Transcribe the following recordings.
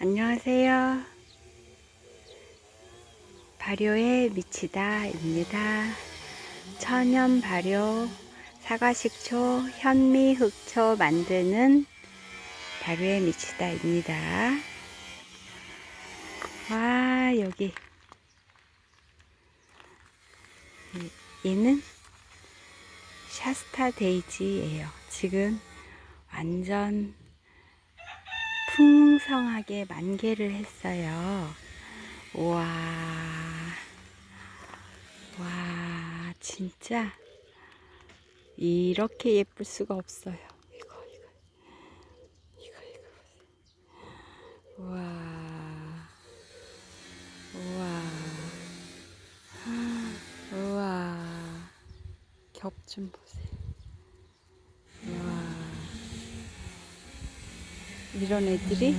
안녕하세요. 발효에 미치다입니다. 천연 발효, 사과식초, 현미, 흑초 만드는 발효에 미치다입니다. 와, 여기. 얘는 샤스타 데이지예요. 지금 완전 풍성하게 만개를 했어요. 우와. 와, 진짜 이렇게 예쁠 수가 없어요. 이거, 이거. 이거, 이거. 우와. 우와. 우와. 겹좀 보세요. 우와. 이런 애들이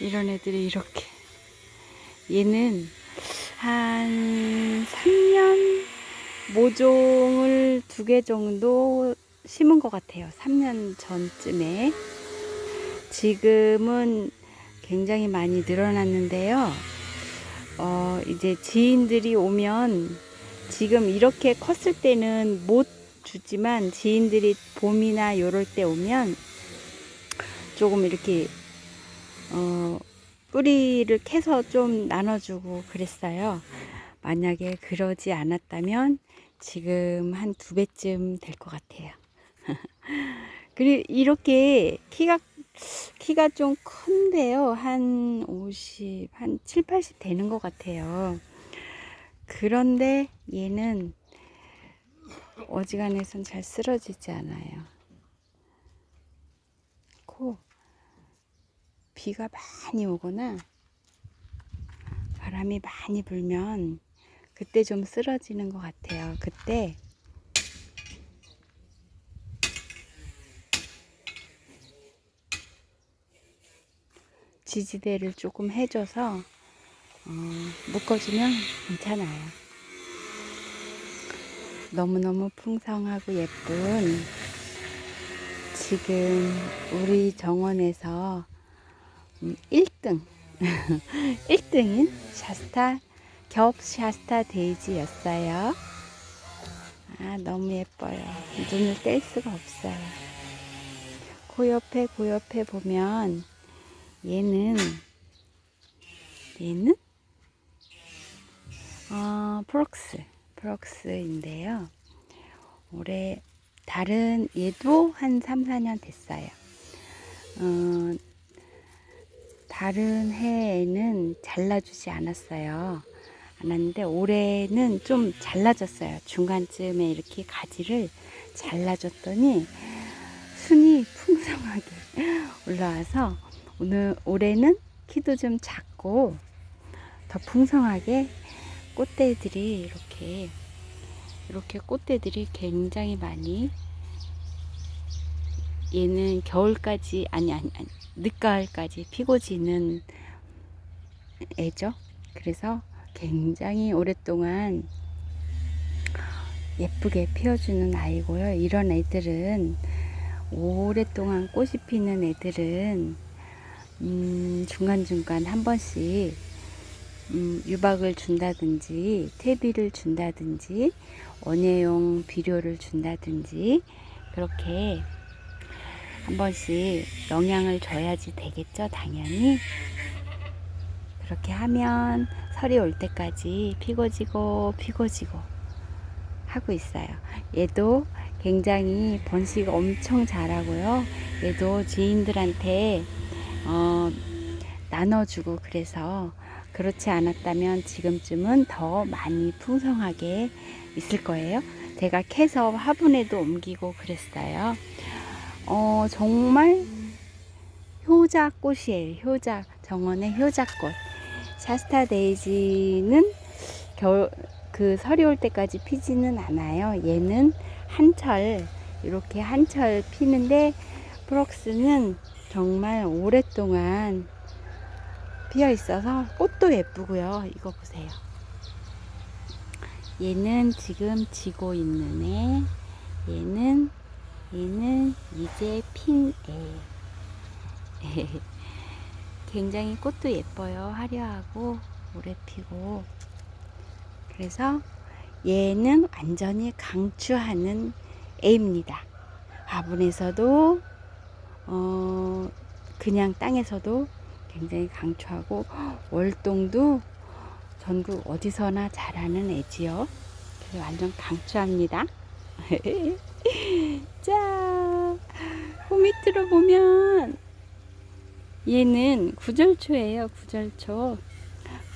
이런 애들이 이렇게 얘는 한 3년 모종을 두 개 정도 심은 것 같아요. 3년 전쯤에 지금은 굉장히 많이 늘어났는데요. 어, 이제 지인들이 오면 지금 이렇게 컸을 때는 못 주지만 지인들이 봄이나 요럴 때 오면 조금 이렇게 어, 뿌리를 캐서 좀 나눠주고 그랬어요. 만약에 그러지 않았다면 지금 한 두 배쯤 될 것 같아요. 그리고 이렇게 키가 키가 좀 큰데요. 한 50, 한 7, 80 되는 것 같아요. 그런데 얘는 어지간해선 잘 쓰러지지 않아요. 코 비가 많이 오거나 바람이 많이 불면 그때 좀 쓰러지는 것 같아요. 그때 지지대를 조금 해줘서 어, 묶어주면 괜찮아요. 너무너무 풍성하고 예쁜 지금 우리 정원에서 1등 1등인 샤스타 겹 샤스타 데이지였어요. 아 너무 예뻐요. 눈을 뗄 수가 없어요. 그 옆에 그 옆에 보면 얘는 얘는 어, 프록스 프록스인데요. 올해 다른 얘도 한 3, 4년 됐어요. 어, 다른 해에는 잘라주지 않았어요. 않았는데 올해는 좀 잘라졌어요. 중간쯤에 이렇게 가지를 잘라줬더니 순이 풍성하게 올라와서 오늘 올해는 키도 좀 작고 더 풍성하게 꽃대들이 이렇게 이렇게 꽃대들이 굉장히 많이 얘는 겨울까지 아니 아니 아니 늦가을까지 피고 지는 애죠. 그래서 굉장히 오랫동안 예쁘게 피워주는 아이고요. 이런 애들은 오랫동안 꽃이 피는 애들은 음, 중간중간 한 번씩 음, 유박을 준다든지 퇴비를 준다든지 원예용 비료를 준다든지 그렇게 한 번씩 영양을 줘야지 되겠죠 당연히? 그렇게 하면 설이 올 때까지 피고지고 피고지고 하고 있어요. 얘도 굉장히 번식 엄청 잘하고요. 얘도 지인들한테 어, 나눠주고 그래서 그렇지 않았다면 지금쯤은 더 많이 풍성하게 있을 거예요. 제가 캐서 화분에도 옮기고 그랬어요. 어, 정말 효자꽃이에요. 효자, 정원의 효자꽃. 샤스타 데이지는 겨울, 그 설이 올 때까지 피지는 않아요. 얘는 한철, 이렇게 한철 피는데, 프록스는 정말 오랫동안 피어 있어서 꽃도 예쁘고요. 이거 보세요. 얘는 지금 지고 있는 애. 얘는 얘는 이제 핀 애. 굉장히 꽃도 예뻐요. 화려하고 오래 피고. 그래서 얘는 완전히 강추하는 애입니다. 화분에서도 어 그냥 땅에서도 굉장히 강추하고 월동도 전국 어디서나 자라는 애지요. 그래서 완전 강추합니다. 자, 그 밑으로 보면 얘는 구절초예요. 구절초.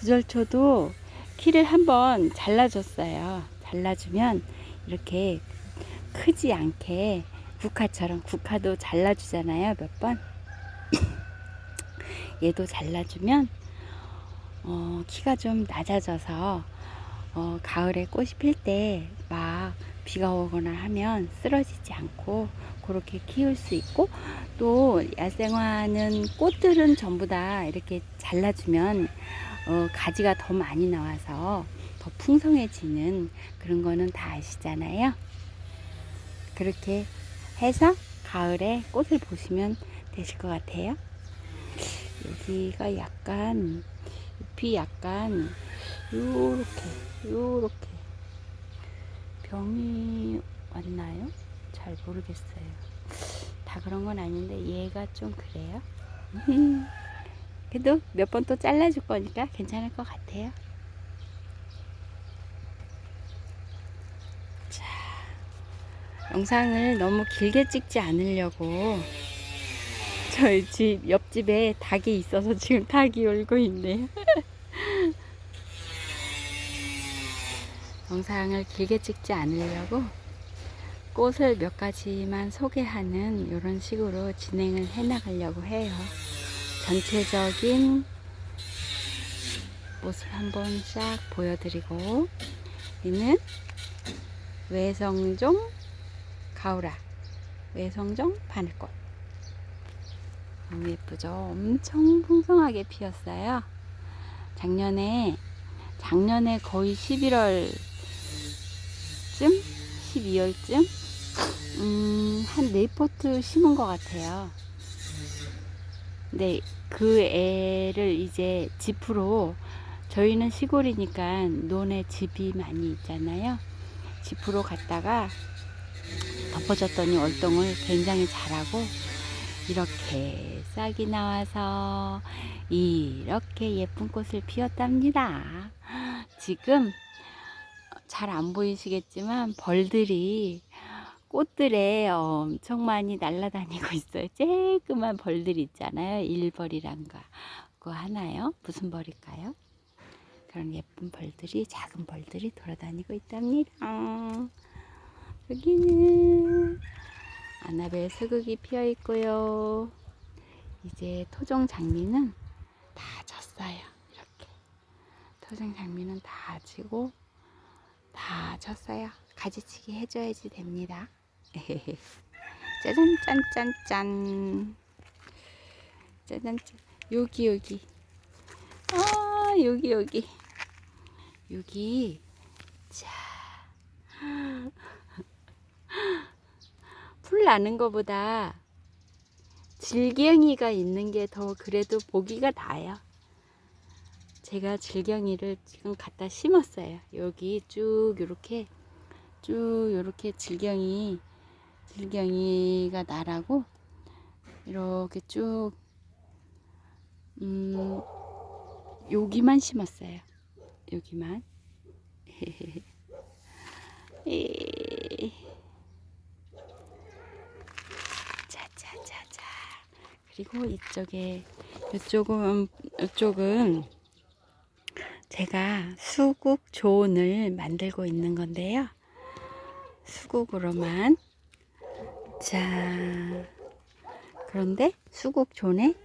구절초도 키를 한번 잘라줬어요. 잘라주면 이렇게 크지 않게 국화처럼 국화도 잘라주잖아요. 몇 번. 얘도 잘라주면 어, 키가 좀 낮아져서 어, 가을에 꽃이 필 때 막 비가 오거나 하면 쓰러지지 않고 그렇게 키울 수 있고 또 야생화는 꽃들은 전부 다 이렇게 잘라주면 어, 가지가 더 많이 나와서 더 풍성해지는 그런 거는 다 아시잖아요. 그렇게 해서 가을에 꽃을 보시면 되실 것 같아요. 여기가 약간 잎이 약간 요렇게 요렇게 병이 왔나요? 잘 모르겠어요. 다 그런 건 아닌데 얘가 좀 그래요. 그래도 몇 번 또 잘라줄 거니까 괜찮을 것 같아요. 자, 영상을 너무 길게 찍지 않으려고 저희 집 옆집에 닭이 있어서 지금 닭이 울고 있네요. 영상을 길게 찍지 않으려고 꽃을 몇 가지만 소개하는 이런 식으로 진행을 해 나가려고 해요. 전체적인 모습 한번 싹 보여드리고 얘는 외성종 가오라 외성종 바늘꽃 너무 예쁘죠? 엄청 풍성하게 피었어요. 작년에 작년에 거의 11월쯤 12월쯤 음, 한네 포트 심은 것 같아요. 근데 그 애를 이제 집으로 저희는 시골이니까 논에 집이 많이 있잖아요. 집으로 갔다가 덮어졌더니 월동을 굉장히 잘하고 이렇게 싹이 나와서 이렇게 예쁜 꽃을 피웠답니다. 지금 잘 안 보이시겠지만 벌들이 꽃들에 엄청 많이 날아다니고 있어요. 쬐끄만 벌들 있잖아요. 일벌이란가 그거 하나요? 무슨 벌일까요? 그런 예쁜 벌들이 작은 벌들이 돌아다니고 있답니다. 여기는 아나벨 스극이 피어 있고요. 이제 토종 장미는 다 졌어요. 이렇게 토종 장미는 다 지고 다 졌어요. 가지치기 해줘야지 됩니다. 짜잔 짠 짠 짠 짜잔 짠 여기 여기 아 여기 여기 여기 자 풀 나는 거보다 질경이가 있는 게 더 그래도 보기가 나요. 제가 질경이를 지금 갖다 심었어요. 여기 쭉 이렇게 쭉 이렇게 질경이 질경이가 나라고 이렇게 쭉 음, 여기만 심었어요. 여기만. 에. 자자자자. 그리고 이쪽에 이쪽은 이쪽은 제가 수국 조온을 만들고 있는 건데요. 수국으로만 자 그런데 수국 존에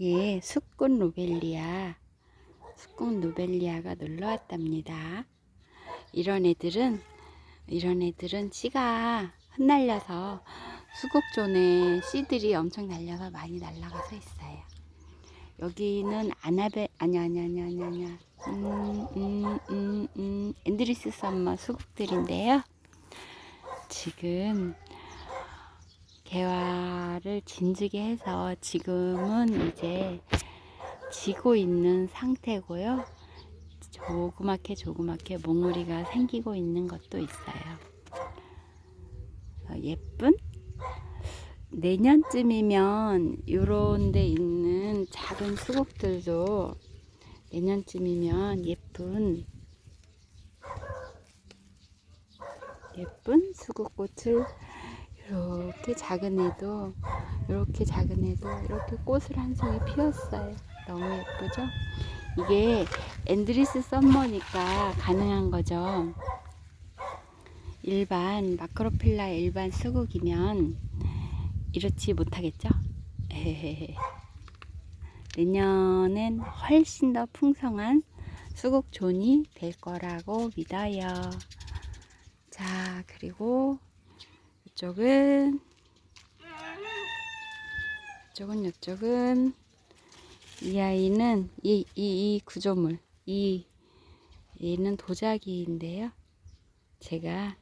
예 숙군 로벨리아 숙군 로벨리아가 놀러 왔답니다. 이런 애들은 이런 애들은 씨가 흩날려서 수국존에 씨들이 엄청 날려서 많이 날아가서 있어요. 여기는 아나베 아니 아니 아니 아니 아니 음, 음, 음, 음, 앤드리스 썸머 수국들인데요. 지금 개화를 진지게 해서 지금은 이제 지고 있는 상태고요. 조그맣게 조그맣게 몽우리가 생기고 있는 것도 있어요. 어, 예쁜 내년쯤이면 요런 데 있는 작은 수국들도 내년쯤이면 예쁜 예쁜 수국꽃을 이렇게 작은 애도 이렇게 작은 애도 이렇게 꽃을 한 송이 피웠어요. 너무 예쁘죠? 이게 앤드리스 썸머니까 가능한 거죠. 일반 마크로필라 일반 수국이면 이렇지 못하겠죠? 내년엔 훨씬 더 풍성한 수국존이 될 거라고 믿어요. 자, 그리고 이쪽은 이쪽은 이쪽은 이 아이는 이, 이, 이 구조물 이 얘는 도자기인데요. 제가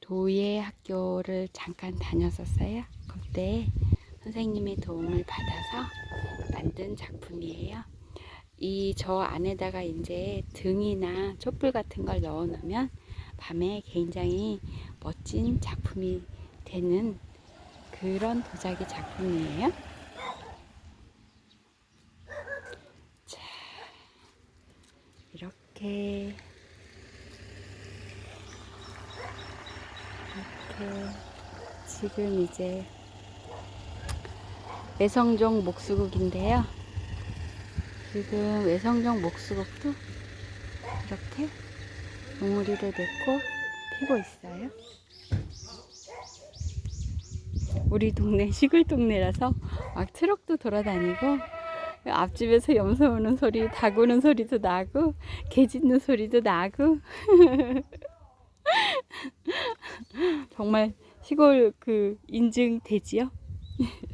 도예 학교를 잠깐 다녔었어요. 그때 선생님의 도움을 받아서 만든 작품이에요. 이 저 안에다가 이제 등이나 촛불 같은 걸 넣어 놓으면 밤에 굉장히 멋진 작품이 되는 그런 도자기 작품이에요. 자, 이렇게 이렇게 지금 이제 외성종 목수국인데요. 지금 외성종 목수국도 이렇게 몽우리를 맺고 피고 있어요. 우리 동네 시골 동네라서 막 트럭도 돌아다니고 앞집에서 염소 오는 소리, 닭 우는 소리도 나고 개 짖는 소리도 나고 정말 시골 그 인증되지요?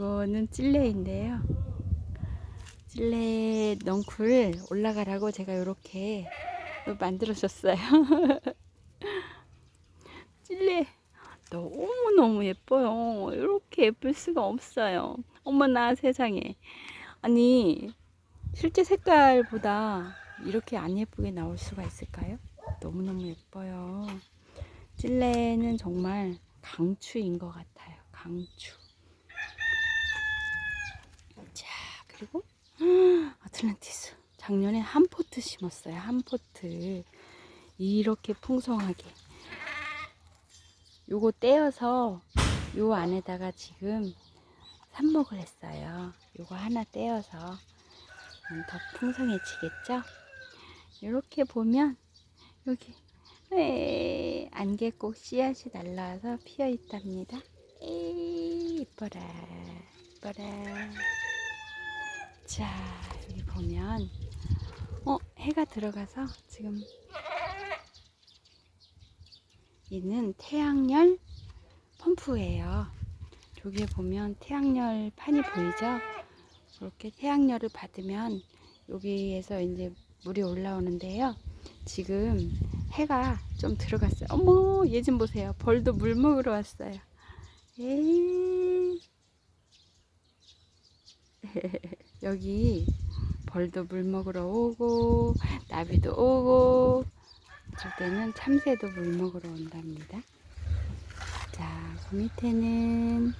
이거는 찔레인데요. 찔레 넝쿨 올라가라고 제가 이렇게 만들어줬어요. 찔레 너무너무 예뻐요. 이렇게 예쁠 수가 없어요. 어머나 세상에. 아니, 실제 색깔보다 이렇게 안 예쁘게 나올 수가 있을까요? 너무너무 예뻐요. 찔레는 정말 강추인 것 같아요. 강추. 자, 그리고 아틀란티스. 작년에 한 포트 심었어요. 한 포트. 이렇게 풍성하게. 요거 떼어서 요 안에다가 지금 삽목을 했어요. 요거 하나 떼어서 더 풍성해지겠죠? 이렇게 보면 여기 에이, 안개꽃 씨앗이 날라와서 피어 있답니다. 에이, 이뻐라, 이뻐라. 자, 여기 보면 어, 해가 들어가서 지금 얘는 태양열 펌프예요. 저기에 보면 태양열 판이 보이죠? 이렇게 태양열을 받으면 여기에서 이제 물이 올라오는데요. 지금 해가 좀 들어갔어요. 어머, 얘 좀 보세요. 벌도 물 먹으러 왔어요. 에이. 여기 벌도 물 먹으러 오고, 나비도 오고, 어쩔 때는 참새도 물 먹으러 온답니다. 자, 그 밑에는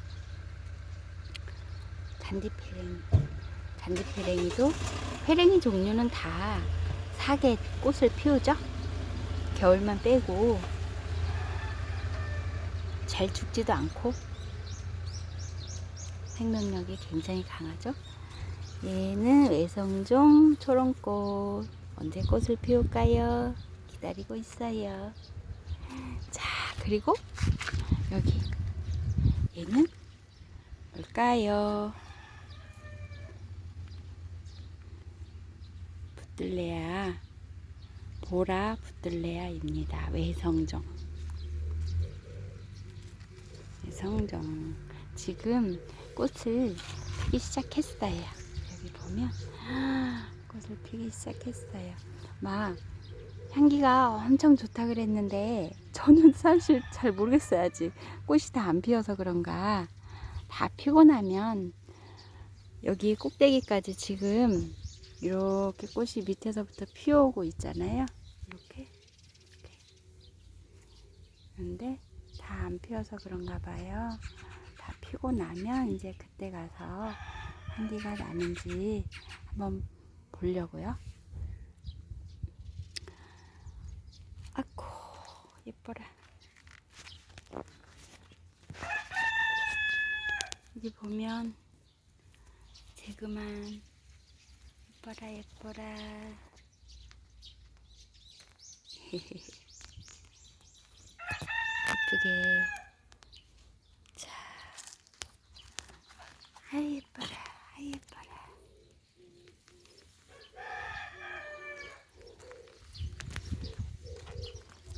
잔디페랭이. 잔디페랭이도 페랭이 종류는 다 사계 꽃을 피우죠. 겨울만 빼고 잘 죽지도 않고 생명력이 굉장히 강하죠. 얘는 외성종 초롱꽃 언제 꽃을 피울까요? 기다리고 있어요. 자, 그리고 여기 얘는 뭘까요? 붙들레아 보라 붙들레아입니다. 외성종 외성종 지금 꽃을 피기 시작했어요. 보면 꽃을 피기 시작했어요. 막 향기가 엄청 좋다 그랬는데 저는 사실 잘 모르겠어요 아직 꽃이 다 안 피어서 그런가 다 피고 나면 여기 꼭대기까지 지금 이렇게 꽃이 밑에서부터 피어오고 있잖아요 이렇게 이렇게. 근데 다 안 피어서 그런가 봐요 다 피고 나면 이제 그때 가서 향기가 나는지 한번 보려고요. 아고 예뻐라. 여기 보면 재그만. 예뻐라 예뻐라. 예쁘게. 자 아이 예뻐라 예뻐라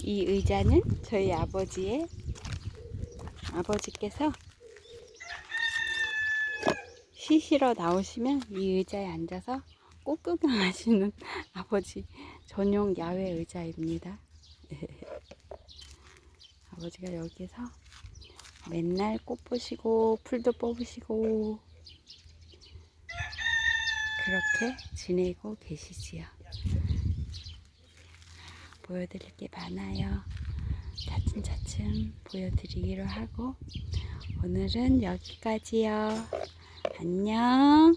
이 의자는 저희 아버지의 아버지께서 쉬시러 나오시면 이 의자에 앉아서 꽃 구경 하시는 아버지 전용 야외 의자입니다. 아버지가 여기서 맨날 꽃 보시고 풀도 뽑으시고 그렇게 지내고 계시지요. 보여드릴 게 많아요. 차츰차츰 보여드리기로 하고 오늘은 여기까지요. 안녕.